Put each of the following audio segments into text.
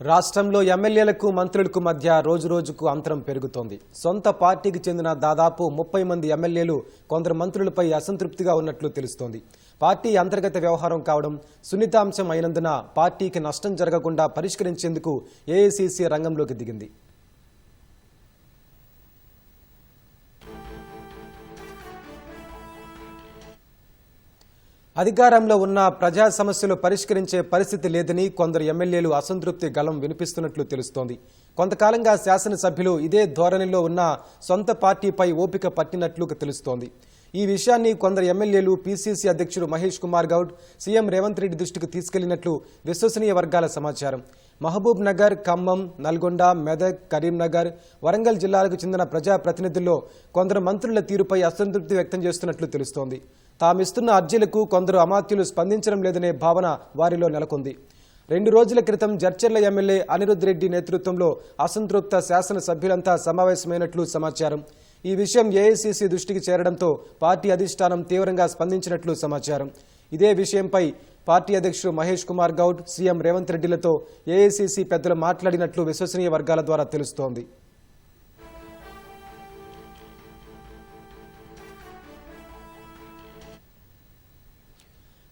రాష్ట్రంలో ఎమ్మెల్యేలకు మంత్రులకు మధ్య రోజురోజుకు అంతరం పెరుగుతోంది. సొంత పార్టీకి చెందిన దాదాపు ముప్పై మంది ఎమ్మెల్యేలు కొందరు మంత్రులపై అసంతృప్తిగా ఉన్నట్లు తెలుస్తోంది. పార్టీ అంతర్గత వ్యవహారం కావడం సున్నితాంశం అయినందున పార్టీకి నష్టం జరగకుండా పరిష్కరించేందుకు ఏఐసీసీ రంగంలోకి దిగింది. అధికారంలో ఉన్న ప్రజా సమస్యలు పరిష్కరించే పరిస్థితి లేదని కొందరు ఎమ్మెల్యేలు అసంతృప్తి గలం వినిపిస్తున్నట్లు తెలుస్తోంది. కొంతకాలంగా శాసనసభ్యులు ఇదే ధోరణిలో ఉన్న సొంత పార్టీపై ఓపిక పట్టినట్లు తెలుస్తోంది. ఈ విషయాన్ని కొందరు ఎమ్మెల్యేలు పీసీసీ అధ్యక్షుడు మహేష్ కుమార్ గౌడ్ సీఎం రేవంత్ రెడ్డి దృష్టికి తీసుకెళ్ళినట్లు విశ్వసనీయ వర్గాల సమాచారం. మహబూబ్ నగర్ ఖమ్మం నల్గొండ మెదక్ కరీంనగర్ వరంగల్ జిల్లాలకు చెందిన ప్రజాప్రతినిధుల్లో కొందరు మంత్రుల తీరుపై అసంతృప్తి వ్యక్తం చేస్తున్నట్లు తెలుస్తోంది. తామిస్తున్న అర్జీలకు కొందరు అమాత్యులు స్పందించడం లేదనే భావన వారిలో నెలకొంది. రెండు రోజుల క్రితం జడ్చర్ల ఎమ్మెల్యే అనిరుద్ రెడ్డి నేతృత్వంలో అసంతృప్త శాసనసభ్యులంతా సమావేశమైనట్లు సమాచారం. ఈ విషయం ఏఐసీసీ దృష్టికి చేరడంతో పార్టీ అధిష్టానం తీవ్రంగా స్పందించినట్లు సమాచారం. ఇదే విషయంపై పార్టీ అధ్యక్షుడు మహేష్ కుమార్ గౌడ్ సీఎం రేవంత్ రెడ్డిలతో ఏఐసీసీ పెద్దలు మాట్లాడినట్లు విశ్వసనీయ వర్గాల ద్వారా తెలుస్తోంది.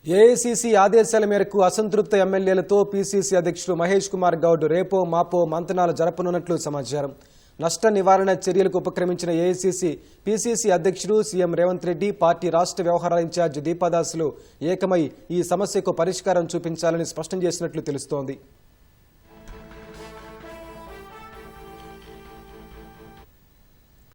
ఏఐసీసీ ఆదేశాల మేరకు అసంతృప్త ఎమ్మెల్యేలతో పీసీసీ అధ్యక్షుడు మహేష్ కుమార్ గౌడ్ రేపో మాపో మంతనాలు జరపనున్నట్లు సమాచారం. నష్ట నివారణ చర్యలకు ఉపక్రమించిన ఏఐసీసీ పీసీసీ అధ్యక్షుడు సీఎం రేవంత్ రెడ్డి పార్టీ రాష్ట్ర వ్యవహారాల ఇన్ఛార్జి దీపాదాసులు ఏకమై ఈ సమస్యకు పరిష్కారం చూపించాలని స్పష్టం చేసినట్లు తెలుస్తోంది.